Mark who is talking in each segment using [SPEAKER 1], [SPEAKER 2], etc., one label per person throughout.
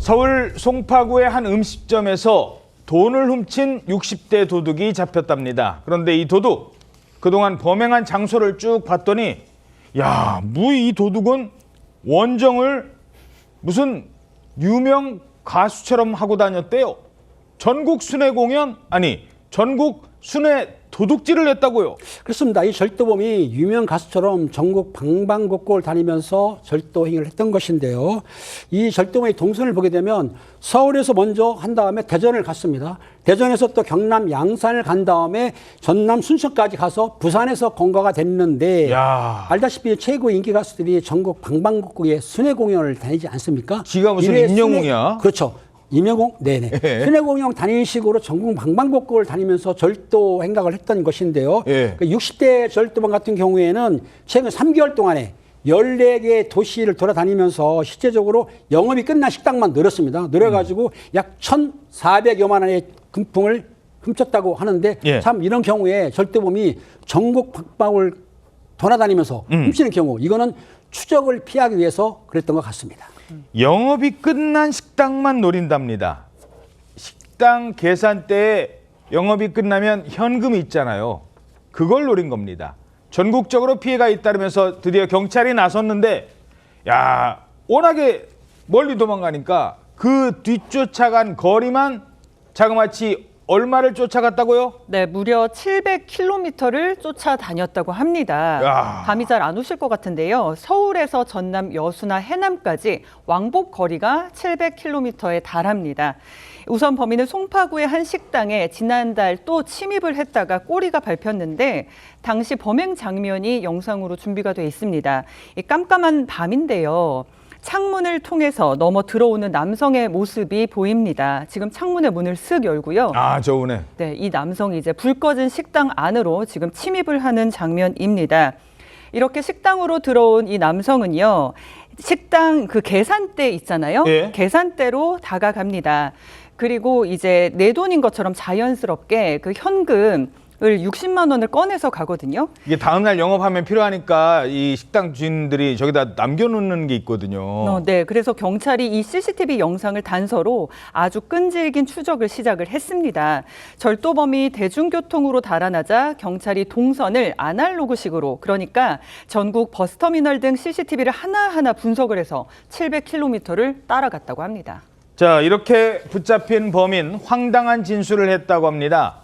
[SPEAKER 1] 서울 송파구의 한 음식점에서 돈을 훔친 60대 도둑이 잡혔답니다. 그런데 이 도둑 그동안 범행한 장소를 쭉 봤더니 야, 뭐이 도둑은 원정을 무슨 유명 가수처럼 하고 다녔대요. 전국 순회 공연 아니 전국 순회 도둑질을 했다고요.
[SPEAKER 2] 그렇습니다. 이 절도범이 유명 가수처럼 전국 방방곡곡을 다니면서 절도 행위를 했던 것인데요. 이 절도범의 동선을 보게 되면 서울에서 먼저 한 다음에 대전을 갔습니다. 대전에서 또 경남 양산을 간 다음에 전남 순천까지 가서 부산에서 건거가 됐는데
[SPEAKER 1] 야.
[SPEAKER 2] 알다시피 최고 인기 가수들이 전국 방방곡곡에 순회 공연을 다니지 않습니까?
[SPEAKER 1] 지가 무슨 임영웅이야?
[SPEAKER 2] 순회- 그렇죠. 임영웅, 네네.
[SPEAKER 1] 예.
[SPEAKER 2] 순회 공연 다니는 식으로 전국 방방곡곡을 다니면서 절도 행각을 했던 것인데요.
[SPEAKER 1] 예.
[SPEAKER 2] 그 60대 절도범 같은 경우에는 최근 3개월 동안에 14개 도시를 돌아다니면서 실제적으로 영업이 끝난 식당만 늘었습니다. 늘어가지고
[SPEAKER 1] 음.
[SPEAKER 2] 약 1,400여만 원의 금품을 훔쳤다고 하는데
[SPEAKER 1] 예.
[SPEAKER 2] 참 이런 경우에 절도범이 전국 박방을 돌아다니면서
[SPEAKER 1] 음.
[SPEAKER 2] 훔치는 경우 이거는 추적을 피하기 위해서 그랬던 것 같습니다.
[SPEAKER 1] 영업이 끝난 식당만 노린답니다. 식당 계산대에 영업이 끝나면 현금이 있잖아요. 그걸 노린 겁니다. 전국적으로 피해가 잇따르면서 드디어 경찰이 나섰는데 야 워낙에 멀리 도망가니까 그 뒤쫓아간 거리만 자그마치 얼마를 쫓아갔다고요?
[SPEAKER 3] 네, 무려 700km를 쫓아다녔다고 합니다.
[SPEAKER 1] 야.
[SPEAKER 3] 감이 잘 안 오실 것 같은데요. 서울에서 전남 여수나 해남까지 왕복 거리가 700km에 달합니다. 우선 범인은 송파구의 한 식당에 지난달 또 침입을 했다가 꼬리가 밟혔는데 당시 범행 장면이 영상으로 준비가 돼 있습니다. 이 깜깜한 밤인데요. 창문을 통해서 넘어 들어오는 남성의 모습이 보입니다. 지금 창문의 문을 쓱 열고요.
[SPEAKER 1] 아 저우네.
[SPEAKER 3] 네, 이 남성이 이제 불 꺼진 식당 안으로 지금 침입을 하는 장면입니다. 이렇게 식당으로 들어온 이 남성은요. 식당 그 계산대 있잖아요.
[SPEAKER 1] 예.
[SPEAKER 3] 계산대로 다가갑니다. 그리고 이제 내 돈인 것처럼 자연스럽게 그 현금을 60만 원을 꺼내서 가거든요.
[SPEAKER 1] 이게 다음날 영업하면 필요하니까 이 식당 주인들이 저기다 남겨놓는 게 있거든요.
[SPEAKER 3] 어, 네, 그래서 경찰이 이 CCTV 영상을 단서로 아주 끈질긴 추적을 시작을 했습니다. 절도범이 대중교통으로 달아나자 경찰이 동선을 아날로그식으로 그러니까 전국 버스터미널 등 CCTV를 하나하나 분석을 해서 700km를 따라갔다고 합니다.
[SPEAKER 1] 자, 이렇게 붙잡힌 범인 황당한 진술을 했다고 합니다.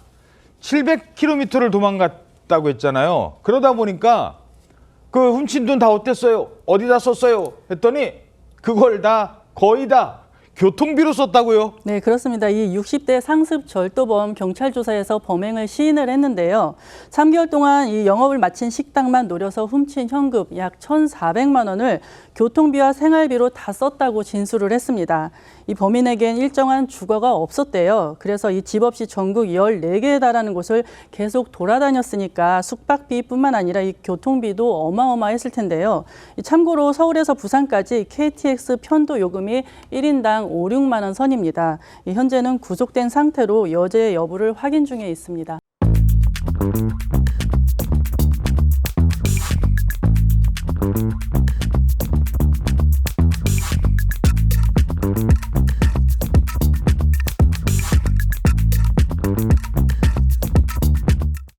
[SPEAKER 1] 700km를 도망갔다고 했잖아요. 그러다 보니까 그 훔친 돈 다 어땠어요? 어디다 썼어요? 했더니 그걸 다 거의 다 교통비로 썼다고요.
[SPEAKER 4] 네, 그렇습니다. 이 60대 상습 절도범 경찰 조사에서 범행을 시인을 했는데요. 3개월 동안 이 영업을 마친 식당만 노려서 훔친 현금 약 1,400만 원을 교통비와 생활비로 다 썼다고 진술을 했습니다. 이 범인에겐 일정한 주거가 없었대요. 그래서 이 집 없이 전국 14개에 달하는 곳을 계속 돌아다녔으니까 숙박비뿐만 아니라 이 교통비도 어마어마했을 텐데요. 이 참고로 서울에서 부산까지 KTX 편도 요금이 1인당 5, 6만 원 선입니다. 이 현재는 구속된 상태로 여죄 여부를 확인 중에 있습니다.